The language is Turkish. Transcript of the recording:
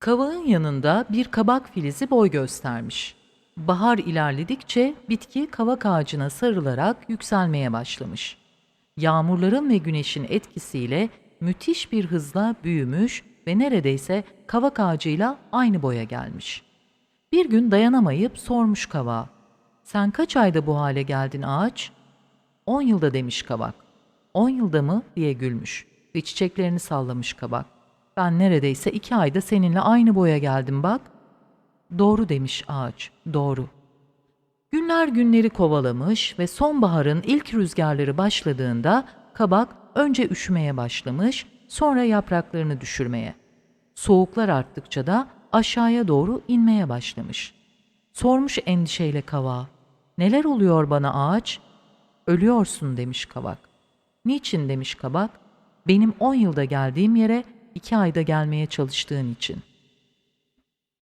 Kavağın yanında bir kabak filizi boy göstermiş. Bahar ilerledikçe bitki kavak ağacına sarılarak yükselmeye başlamış. Yağmurların ve güneşin etkisiyle müthiş bir hızla büyümüş ve neredeyse kavak ağacıyla aynı boya gelmiş. Bir gün dayanamayıp sormuş kavağa. Sen kaç ayda bu hale geldin ağaç? On yılda demiş kabak. On yılda mı diye gülmüş ve çiçeklerini sallamış kabak. Ben neredeyse iki ayda seninle aynı boya geldim bak. Doğru demiş ağaç, doğru. Günler günleri kovalamış ve sonbaharın ilk rüzgarları başladığında kabak önce üşümeye başlamış, sonra yapraklarını düşürmeye. Soğuklar arttıkça da aşağıya doğru inmeye başlamış. Sormuş endişeyle kavağa. Neler oluyor bana ağaç? Ölüyorsun demiş kabak. Niçin demiş kabak? Benim on yılda geldiğim yere iki ayda gelmeye çalıştığın için.''